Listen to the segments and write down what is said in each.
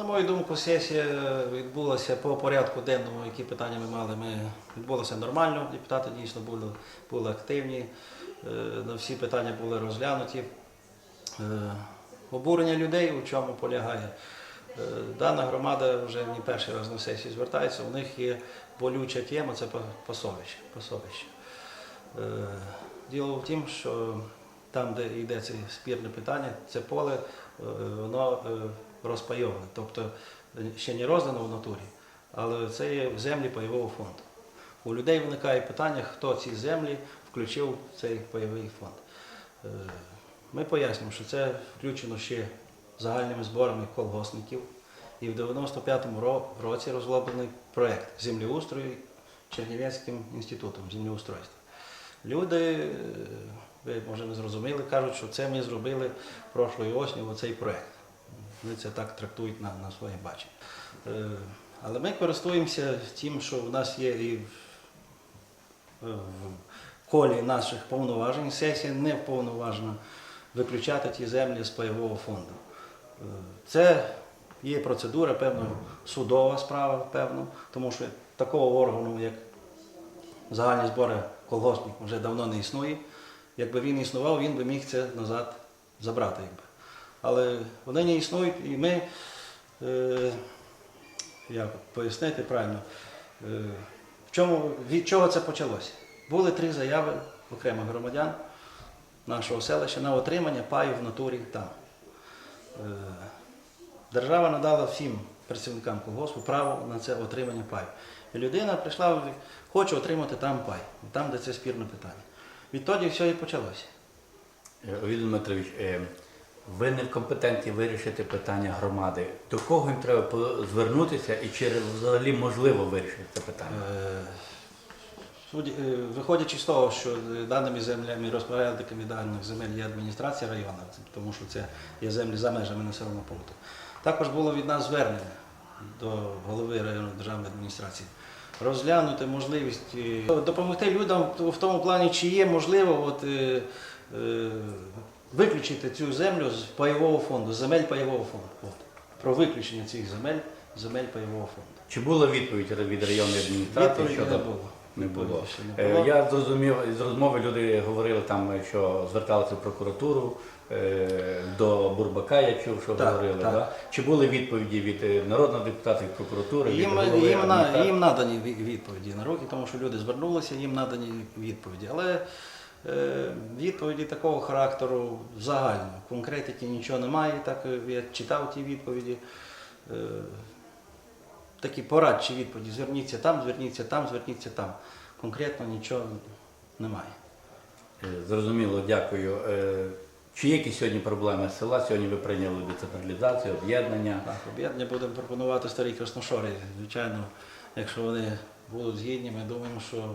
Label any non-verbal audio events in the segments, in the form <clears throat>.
На мою думку, сесія відбулася по порядку денному, які питання ми мали. Ми відбулося нормально. Депутати дійсно були, були активні. е, На всі питання були розглянуті. Е, Обурення людей у чому полягає. Е, Дана громада вже не перший раз на сесію звертається. У них є болюча тема це па- пасовище. пасовище. Діло в тім, що там, де йде це спірне питання, це поле, воно розпайоване. Тобто е, ще не роздано в натурі, але це є в землі пайового фонду. У людей виникає питання, хто ці землі включив в цей пайовий фонд. Е, Ми пояснюємо, що це включено ще загальними зборами колгоспників. І в 95-му році розроблений проєкт землеустрою Чернівецьким інститутом землеустройства. Люди, е, ви може не зрозуміли, кажуть, що це ми зробили прошлої осені оцей проєкт. Вони це так трактують на, на своє бачення. Е, Але ми користуємося тим, що в нас є і в, в колі наших повноважень. Сесія не вповноважена виключати ті землі з пайового фонду. Е, Це є процедура, певно, судова справа, певно, тому що такого органу, як загальні збори колгоспник вже давно не існує. Якби він існував, він би міг це назад забрати. Якби. Але вони не існують, і ми, е, як пояснити правильно, е, в чому, від чого це почалося? Були три заяви окремих громадян нашого селища на отримання паю в натурі там. Е, Держава надала всім працівникам колгоспу право на це отримання паю. І людина прийшла, хоче отримати там пай, там, де це спірне питання. Відтоді все і почалося. Олексій Дмитрович, е, ви не компетентні вирішити питання громади. До кого їм треба звернутися і чи взагалі можливо вирішити це питання? Е, е, Виходячи з того, що даними землями розпорядниками даних земель є адміністрація району, тому що це є землі за межами населеного пункту. Також було від нас звернення до голови районної державної адміністрації розглянути можливість е, допомогти людям в тому плані, чи є можливо от, виключити цю землю з пайового фонду, з земель пайового фонду. От. Про виключення цих земель земель пайового фонду. Чи була відповідь від районної адміністрації? Відповіді щодо- не було. Не було. Відповіді ще не Е, було. Я зрозумів з розмови люди говорили там, що зверталися в прокуратуру е, до Бурбака, я чув, що Так, говорили. так. Да? Чи були відповіді від е, народного депутата, від прокуратури? Їм, від голови їм, на, адміністрації? їм надані ві- відповіді на руки, тому що люди звернулися, їм надані відповіді. Але е, відповіді такого характеру загально. Конкретики нічого немає. Так е, я читав ті відповіді. Е, такі порадчі відповіді. Зверніться там, зверніться там, зверніться там. Конкретно нічого немає. Е, Зрозуміло, дякую. Е, Чи є якісь сьогодні проблеми з села? Сьогодні ви прийняли децентралізацію, об'єднання. Так, об'єднання будемо пропонувати старі красношори. Звичайно, якщо вони будуть згідні, ми думаємо, що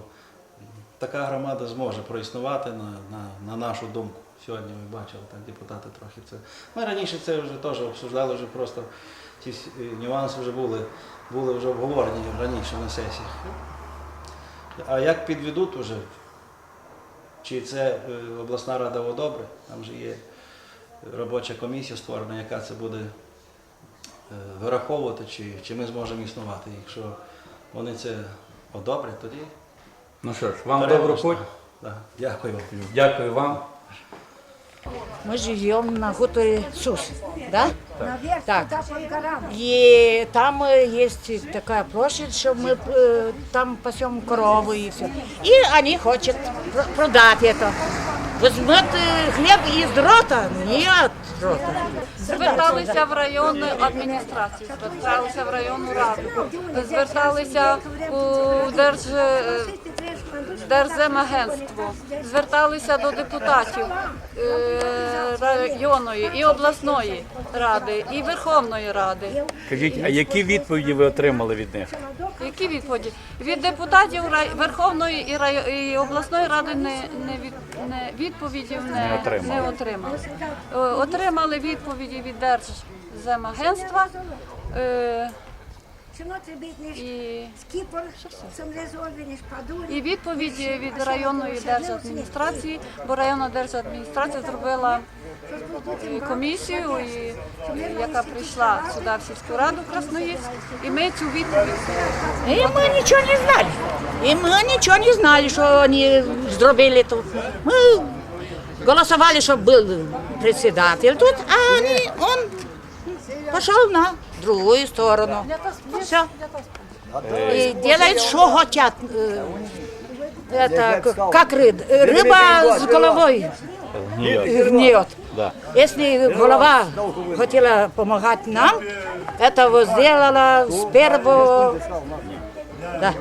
така громада зможе проіснувати на, на, на нашу думку. Сьогодні ми бачили, так депутати трохи це. Ми раніше це вже теж обсуждали, вже просто ці е, нюанси вже були, були вже обговорені раніше на сесіях. А як підведуть уже, чи це е, обласна рада одобре, там же є робоча комісія створена, яка це буде е, вираховувати, чи, чи ми зможемо існувати. Якщо вони це одобрять, тоді Ну що ж, вам беремо добру ж, путь. да. Дякую вам. Дякую вам. Мы живем на хуторе Сус, да? Наверх, Так. туда под горам. И там э, есть такая площадь, что мы э, там пасем коровы и все. И они хотят пр- продать это. Возьмет э, хлеб из дрота, не от дрота. Зверталися в районну адміністрацію, зверталися в районну раду, зверталися у Держ... Держземагентство, зверталися до депутатів е, районної і обласної ради, і Верховної Ради. Скажіть, а які відповіді ви отримали від них? Які відповіді? Від депутатів Верховної і, рай... і обласної ради не, не, від... не відповідів не, Не отримали. не отримали. Е, Отримали відповіді від Держземагентства. І, скіпор, саморезольвені, шпадулі. і відповідь від районної держадміністрації, бо районна держадміністрація зробила е, комісію, і, яка прийшла сюди в сільську раду Красноїльськ, і ми цю відповідь И мы ничего не знали. И мы ничего не знали, что они сделали тут. Мы голосовали, чтобы был председатель тут, а они, он пошел на Другую сторону. Все. И делает, что хотят. Э, Это как рыб, рыба с головой гниет. Если голова хотела помогать нам, этого сделала с первого. Да.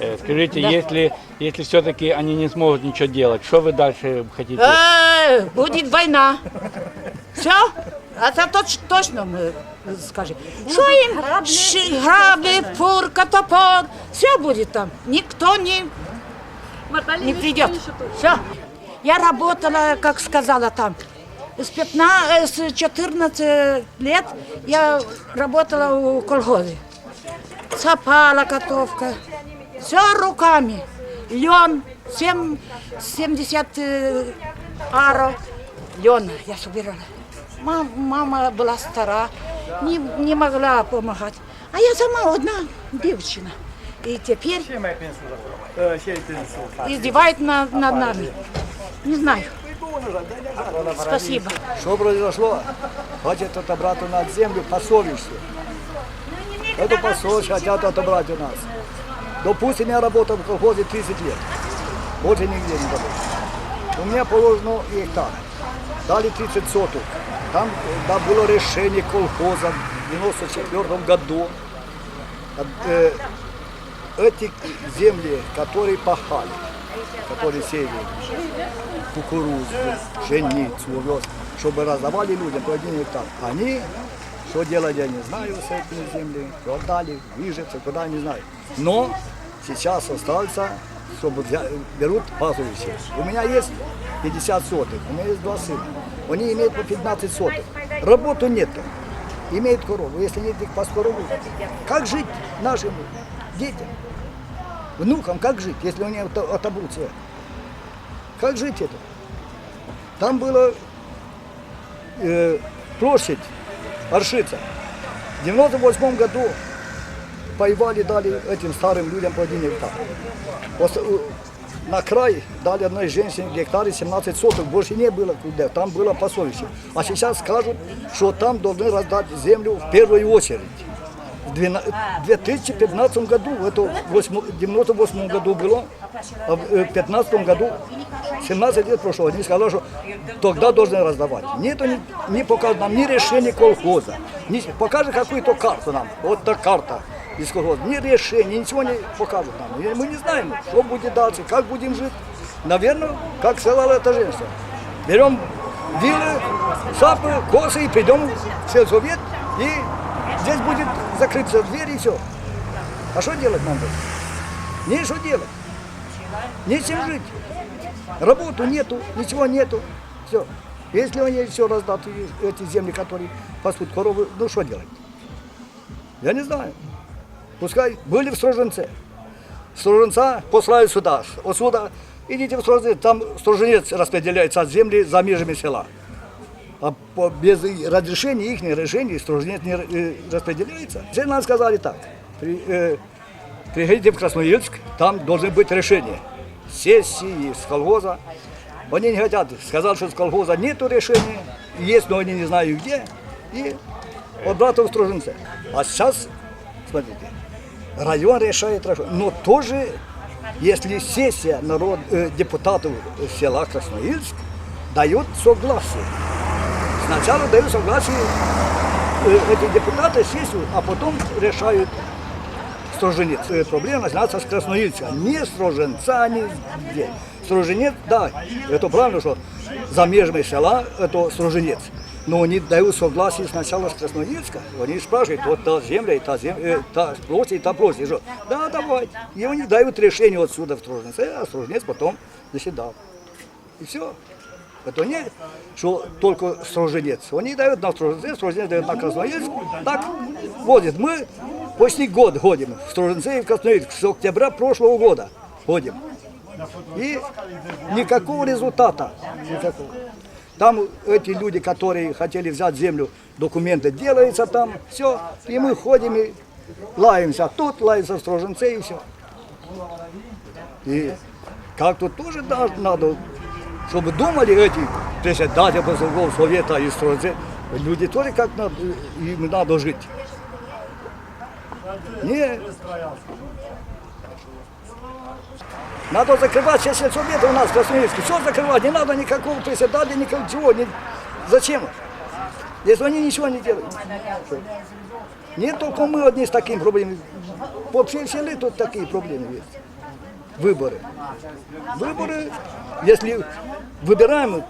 Э, Скажите, если, если все-таки они не смогут ничего делать, что вы дальше хотите? Э, будет война. Все? Это точ- точно мы скажем. Что им? Щи- Грабли, фурка, топор. Все будет там. Никто не, не придет. Все. Я работала, как сказала там. С, 15, с 14 лет я работала у колхозе. Сапала готовка. Все руками. Лен, сем- 70 э, аро лена я собирала. Мам- Мама была стара, не, не могла помогать. А я сама одна девчина. И теперь издевает над, над нами. Не знаю. Спасибо. Что произошло? Хотят отобрать у нас землю по совести. Эту по совести хотят отобрать у нас. Допустим, я работал в колхозе 30 лет. Больше нигде не работал. У меня положено гектар. Дали 30 соток. Там да, было решение колхоза в 94 году. Э, Эти земли, которые пахали, которые сеяли, кукурузу, пшеницу, овес, чтобы раздавали людям по один гектар. Они, что делать, я не знаю с этими землями, продали, выживцы, куда не знаю. Но сейчас остался, чтобы берут пастбище. У меня есть 50 соток, у меня есть два сына. Они имеют по 15 соток. Работу нету. Имеют корову. Если нет их пас корову, как жить нашим детям? Внукам как жить, если они ото- отобрут все? Как жить это? Там была э, площадь Аршица. В 98 году воевали, дали этим старым людям по один гектар. Э, На край дали одной женщине гектаре 17 соток, больше не было куда, там было пасовище. А сейчас скажут, что там должны раздать землю в первую очередь. В двена- в 2015 году, это в 98 году было, а в 2015 году, 17 лет прошло, они сказали, что тогда должны раздавать. Нет, не, не показывают нам ни решения колхоза, ни, покажи какую-то карту нам, вот та карта из колхоза, ни решения, ничего не покажут нам. Мы не знаем, что будет дальше, как будем жить. Наверное, как сказала эта женщина, берем вилы, шапы, косы и придем в сельсовет, и здесь будет закрыться дверь и все. А что делать нам будет? Не что делать. Нечем жить. Работу нету, ничего нету. Все. Если они все раздат, и эти земли, которые пасут коровы, ну что делать? Я не знаю. Пускай были в Строженце. Строженца послали сюда. Отсюда идите в Строженец, там Строженец распределяется от земли за межами села. А по- без и- разрешения, их решений Строженец не э, распределяется. Все нам сказали так. При, э, приходите в Красноярск, там должны быть решения. Сессии, с колхоза. Они не хотят. Сказали, что с колхоза нету решения. Есть, но они не знают где. И обратно в Строженце. А сейчас, смотрите, район решает, но тоже, если сессия народ, э, депутатов села Красноильск дает согласие. Сначала дают согласие э, эти депутаты сессию, а потом решают Строженец. Э, Проблема начинается с Красноильска, не Строженца, не где. Строженец, да, это правильно, что за межами села это Строженец. Но они дают согласие сначала с Красноильска. Они спрашивают, вот та земля, и та земля, э, та площадь, и та площадь. И что? Да, давай. И они дают решение отсюда в Строженце, а Строженец потом заседал. И все. Это не, что только Строженец. Они дают на Строженец, Строженец дает на Красноярск. Так возят. Мы Почти год ходим. В Строженцеев Красноярск с октября прошлого года ходим. И никакого результата. Никакого. Там эти люди, которые хотели взять землю, документы делаются там, все. И мы ходим и лаемся тут, лаемся в Строженце и все. И как тут тоже надо, чтобы думали эти председатели Базового совета и Строженце, люди тоже как надо, им надо жить. Не. Надо закрывать все сельсоветы у нас в Красноярске. Все закрывать, не надо никакого председателя, никакого. ни- Зачем? Если они ничего не делают. Не только мы одни с такими проблемами. По всей селе тут такие проблемы есть. Выборы. Выборы, если выбираем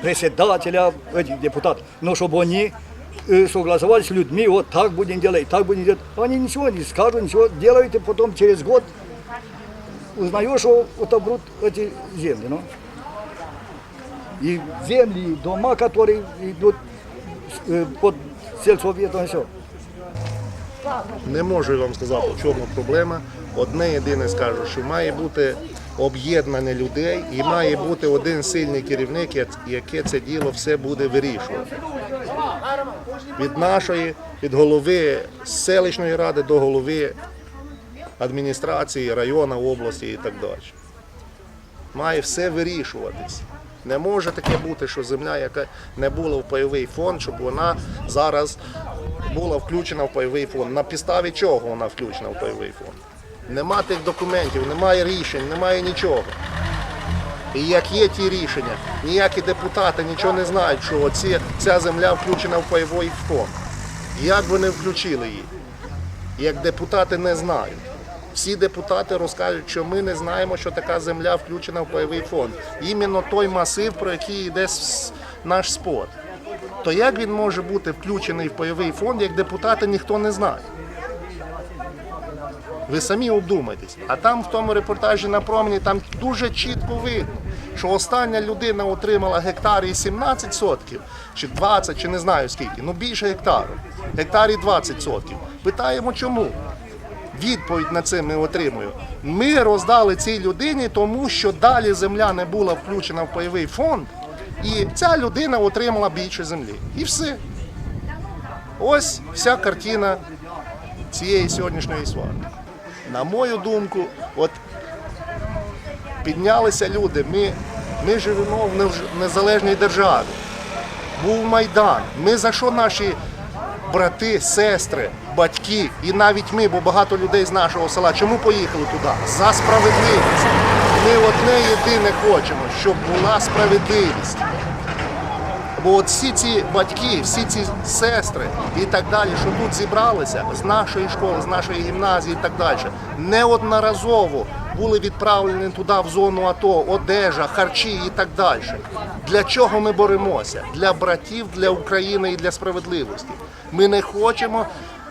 председателя, этих депутатов, но чтобы они э, согласовались с людьми, вот так будем делать, так будем делать. Они ничего не скажут, ничего делают, и потом через год узнаешь, что отобрут эти земли. Ну. И земли, и дома, которые идут э, под сельсоветом, все. Не можу вам сказати, в чому проблема. Одне єдине скажу, що має бути об'єднання людей і має бути один сильний керівник, як- який це діло все буде вирішувати. Від нашої, від голови селищної ради до голови адміністрації, району, області і так далі. Має все вирішуватись. Не може таке бути, що земля, яка не була в пайовий фонд, щоб вона зараз була включена в пайовий фонд. На підставі чого вона включена в пайовий фонд? Нема тих документів, немає рішень, немає нічого. І як є ті рішення, ніякі депутати нічого не знають, що оці, ця земля включена в пайовий фонд. Як вони включили її? Як депутати не знають. Всі депутати розкажуть, що ми не знаємо, що така земля включена в пайовий фонд. Іменно той масив, про який йде наш спор. То як він може бути включений в пайовий фонд, як депутати ніхто не знає? Ви самі обдумайтесь. А там в тому репортажі на промені там дуже чітко видно, що остання людина отримала гектар і 17 сотків, чи 20, чи не знаю скільки, ну більше гектару. Гектарі 20 сотків. Питаємо чому? Відповідь на це ми отримуємо. Ми роздали цій людині, тому що далі земля не була включена в пайовий фонд, і ця людина отримала більше землі. І все. Ось вся картина цієї сьогоднішньої сварки. На мою думку, от піднялися люди. Ми, ми живемо в незалежній державі. Був Майдан. Ми за що наші брати, сестри, батьки і навіть ми, бо багато людей з нашого села, чому поїхали туди? За справедливість. Ми одне єдине хочемо, щоб була справедливість. Бо от всі ці батьки, всі ці сестри і так далі, що тут зібралися з нашої школи, з нашої гімназії і так далі, неодноразово були відправлені туди в зону АТО, одежа, харчі і так далі. Для чого ми боремося? Для братів, для України і для справедливості. Ми не хочемо.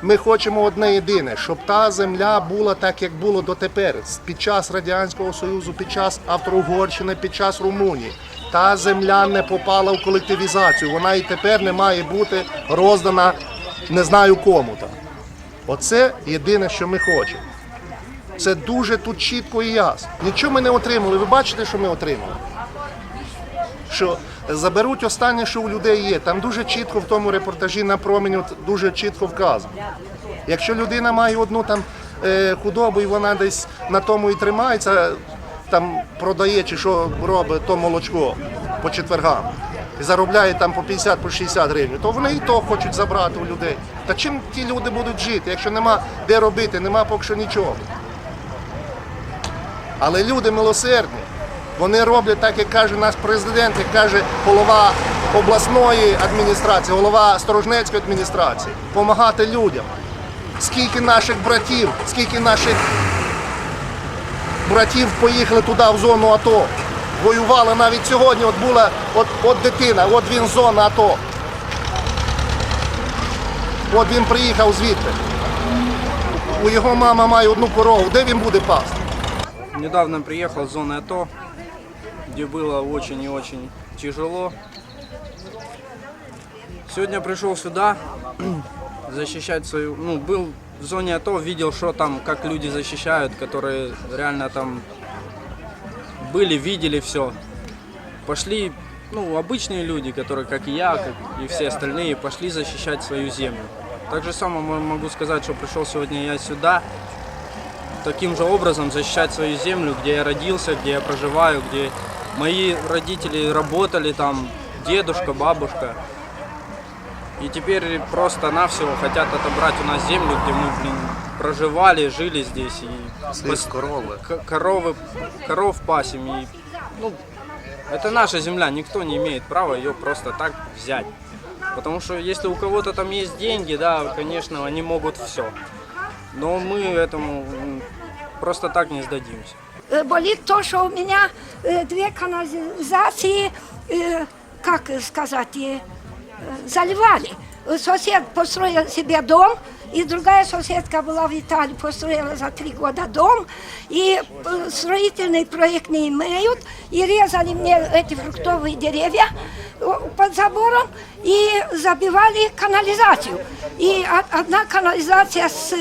Ми хочемо одне єдине, щоб та земля була так, як було дотепер, під час Радянського Союзу, під час Австро-Угорщини, під час Румунії. Та земля не попала в колективізацію. Вона і тепер не має бути роздана не знаю кому там. Оце єдине, що ми хочемо. Це дуже тут чітко і ясно. Нічого ми не отримали. Ви бачите, що ми отримали? Що заберуть останнє, що у людей є. Там дуже чітко в тому репортажі на промені дуже чітко вказано. Якщо людина має одну там е, худобу і вона десь на тому і тримається, там продає чи що робить то молочко по четвергам і заробляє там по 50 по 60 гривень, то вони і то хочуть забрати у людей. Та чим ті люди будуть жити, якщо нема де робити, нема поки що нічого. Але люди милосердні. Вони роблять так, як каже наш президент, як каже голова обласної адміністрації, голова Сторожнецької адміністрації, допомагати людям. Скільки наших братів, скільки наших братів поїхали туди в зону АТО. Воювали навіть сьогодні, от була от, от дитина, от він з зони АТО. От він приїхав звідти. У його мама має одну корову. Де він буде пасти? Недавно приехал с зоны АТО, где было очень и очень тяжело. Сегодня пришел сюда, <clears throat> защищать свою, ну, был в зоне АТО, видел, что там, как люди защищают, которые реально там были, видели все. Пошли, ну, обычные люди, которые, как и я, как и все остальные, пошли защищать свою землю. Так же самое мо- могу сказать, что пришел сегодня я сюда, таким же образом защищать свою землю, где я родился, где я проживаю, где мои родители работали там, дедушка, бабушка. И теперь просто-навсего хотят отобрать у нас землю, где мы, блин, проживали, жили здесь. И пос- коровы. к- коровы, коров пасем. И, ну, это наша земля, никто не имеет права ее просто так взять. Потому что если у кого-то там есть деньги, да, конечно, они могут все. Но мы этому просто так не сдадимся. Э, Болит то, что у меня э, две канализации, э, как сказать, заливали. Сосед построил себе дом, и другая соседка была в Италии, построила за три года дом, и строительный проект не имеют, и резали мне эти фруктовые деревья под забором, и забивали канализацию. И од- одна канализация с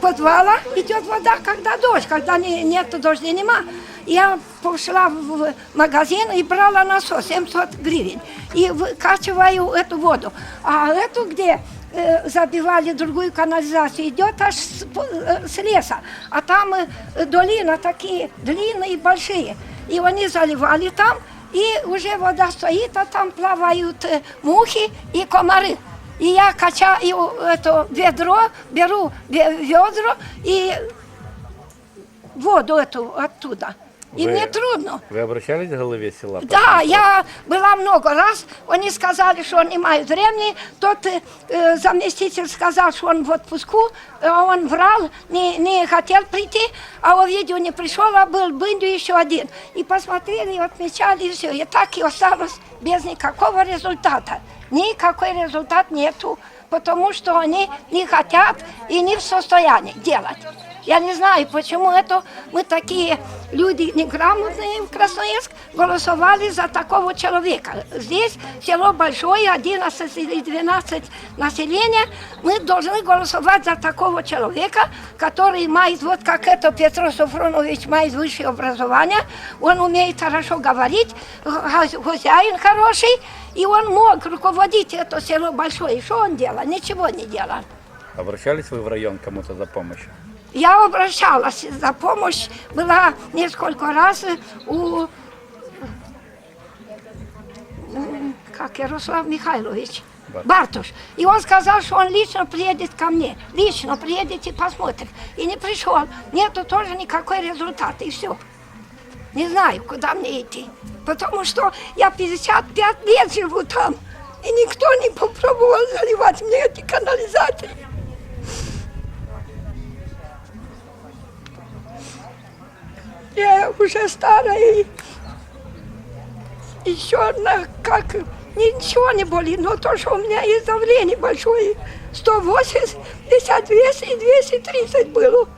подвала идет вода, когда дождь, когда не, нет дождя, нема. Я пошла в магазин и брала насос 700 гривен и выкачиваю эту воду. А эту, где э, забивали другую канализацию, идет аж с, по- э, с леса. А там э, долина такие длинные, большие. И они заливали там, и уже вода стоит, а там плавают э, мухи и комары. И я качаю это ведро, беру ве- ведро и воду эту оттуда. И Вы- мне трудно. Вы обращались к голове села? Да, я была много раз. Они сказали, что не имеют времени. Тот э, э, заместитель сказал, что он в отпуску. а Он врал, не, не хотел прийти. А у видео не пришел, а был в Индию еще один. И посмотрели, и отмечали, и все. И так и осталось без никакого результата. Никакой результат нету, потому что они не хотят и не в состоянии делать. Я не знаю, почему это мы такие люди неграмотные в Красноярск голосовали за такого человека. Здесь село большое, 11 или 12 населения. Мы должны голосовать за такого человека, который имеет, вот как это Петр Софронович, имеет высшее образование, он умеет хорошо говорить, х- хозяин хороший, и он мог руководить это село большое. И что он делал? Ничего не делал. Обращались вы в район кому-то за помощью? Я обращалась за помощь, была несколько раз у как Ярослав Михайлович Бартуш. И он сказал, что он лично приедет ко мне. Лично приедет и посмотрит. И не пришел. Нету тоже никакой результата. И все. Не знаю, куда мне идти. Потому что я 55 лет живу там. И никто не попробовал заливать мне эти канализации. Я уже старая и еще на как ничего не болит, но то, что у меня есть давление большое, 180, 200 и 230 было.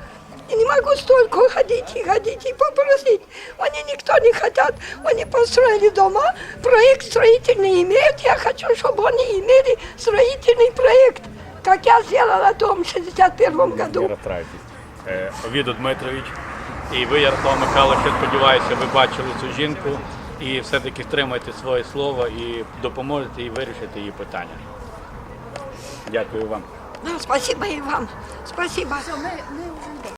И не могу столько ходить и ходить и попросить. Они никто не хотят. Они построили дома, проект строительный имеют. Я хочу, чтобы они имели строительный проект, как я сделала дом в 61 Не году. розстраюйтесь. Е, Овіду Дмитрович і ви, Ярослав Михайлович, сподіваюся, ви бачили цю жінку і все-таки втримаєте своє слово і допоможете їй вирішити її питання. Дякую вам. Ну, спасибо и вам. Спасибо. Ми, ми вже